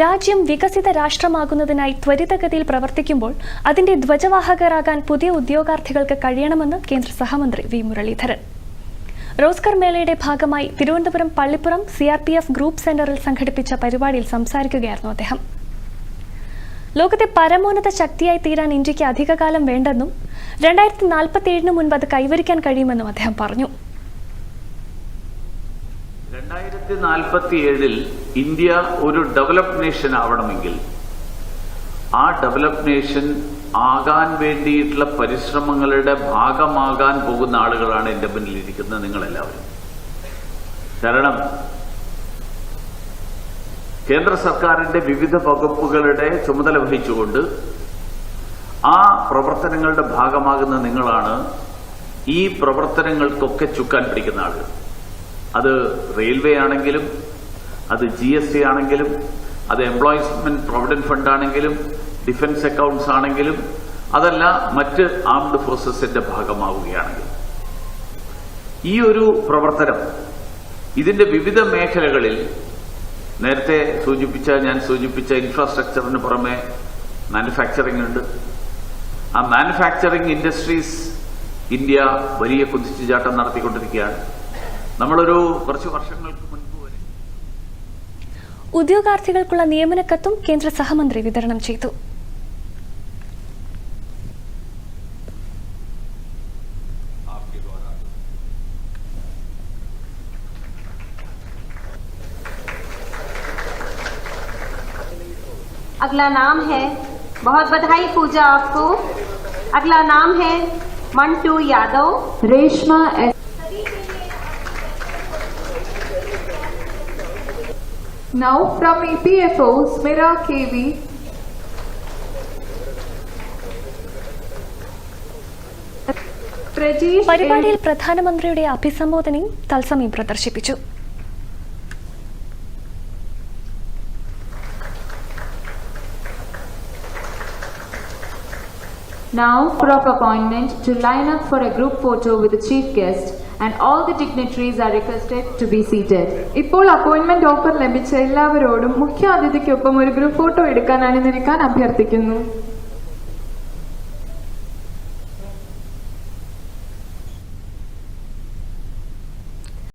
രാജ്യം വികസിത രാഷ്ട്രമാകുന്നതിനായി ത്വരിതഗതിയിൽ പ്രവർത്തിക്കുമ്പോൾ അതിന്റെ ധ്വജവാഹകരാകാൻ പുതിയ ഉദ്യോഗാർത്ഥികൾക്ക് കഴിയണമെന്ന് കേന്ദ്ര സഹമന്ത്രി വി മുരളീധരൻ. റോസ്കർ മേളയുടെ ഭാഗമായി Thiruvananthapuram Pallippuram C R P F group സെന്ററിൽ സംഘടിപ്പിച്ച പരിപാടിയിൽ സംസാരിക്കുകയായിരുന്നു അദ്ദേഹം. ലോകത്തെ പരമോന്നത ശക്തിയായി തീരാൻ ഇന്ത്യയ്ക്ക് അധികകാലം വേണ്ടെന്നും രണ്ടായിരത്തി നാൽപ്പത്തി ഏഴിന് മുൻപ് അത് കൈവരിക്കാൻ കഴിയുമെന്നും അദ്ദേഹം പറഞ്ഞു. രണ്ടായിരത്തി നാൽപ്പത്തി ഏഴിൽ ഇന്ത്യ ഒരു ഡെവലപ്ഡ് നേഷൻ ആവണമെങ്കിൽ ആ ഡെവലപ്ഡ് നേഷൻ ആകാൻ വേണ്ടിയിട്ടുള്ള പരിശ്രമങ്ങളുടെ ഭാഗമാകാൻ പോകുന്ന ആളുകളാണ് എന്റെ മുന്നിലിരിക്കുന്ന നിങ്ങളെല്ലാവരും. കാരണം കേന്ദ്ര സർക്കാരിന്റെ വിവിധ വകുപ്പുകളുടെ ചുമതല വഹിച്ചുകൊണ്ട് ആ പ്രവർത്തനങ്ങളുടെ ഭാഗമാകുന്ന നിങ്ങളാണ് ഈ പ്രവർത്തനങ്ങൾക്കൊക്കെ ചുക്കാൻ പിടിക്കുന്ന ആളുകൾ. അത് റെയിൽവേ ആണെങ്കിലും അത് ജി എസ് ടി ആണെങ്കിലും അത് എംപ്ലോയ്മെന്റ് പ്രൊവിഡന്റ് ഫണ്ട് ആണെങ്കിലും ഡിഫൻസ് അക്കൗണ്ട്സ് ആണെങ്കിലും അതല്ല മറ്റ് ആംഡ് ഫോഴ്സസിന്റെ ഭാഗമാവുകയാണെങ്കിൽ. ഈ ഒരു പ്രവർത്തനം ഇതിന്റെ വിവിധ മേഖലകളിൽ നേരത്തെ സൂചിപ്പിച്ച ഞാൻ സൂചിപ്പിച്ച ഇൻഫ്രാസ്ട്രക്ചറിന് പുറമെ മാനുഫാക്ചറിംഗ് ഉണ്ട്. ആ മാനുഫാക്ചറിംഗ് ഇൻഡസ്ട്രീസ് ഇന്ത്യ വലിയ കുതിച്ചുചാട്ടം നടത്തിക്കൊണ്ടിരിക്കുകയാണ്. നമ്മളൊരു കുറച്ച് വർഷങ്ങൾക്ക് മുൻപ് വരെ ഉദ്യോഗാർത്ഥികൾക്കുള്ള നിയമന കത്തും കേന്ദ്ര സഹമന്ത്രി വിതരണം ചെയ്തു अगला नाम है बहुत बधाई पूजा आपको अगला नाम है Mantu Yadav Reshma Now from EPFO, Smira KV. പരിപാടിയിൽ പ്രധാനമന്ത്രിയുടെ അഭിസംബോധനയും തത്സമയം പ്രദർശിപ്പിച്ചു Now crop appointment to line up for a group photo with the chief guest and all the dignitaries are requested to be seated. ഇപ്പോൾ അപ്പോയിന്റ്മെന്റ് ഓഫർ ലഭിച്ച എല്ലാവരോടും മുഖ്യ അതിഥിക്കൊപ്പം ഒരു ഗ്രൂപ്പ് ഫോട്ടോ എടുക്കാൻ നിൽക്കാൻ അഭ്യർത്ഥിക്കുന്നു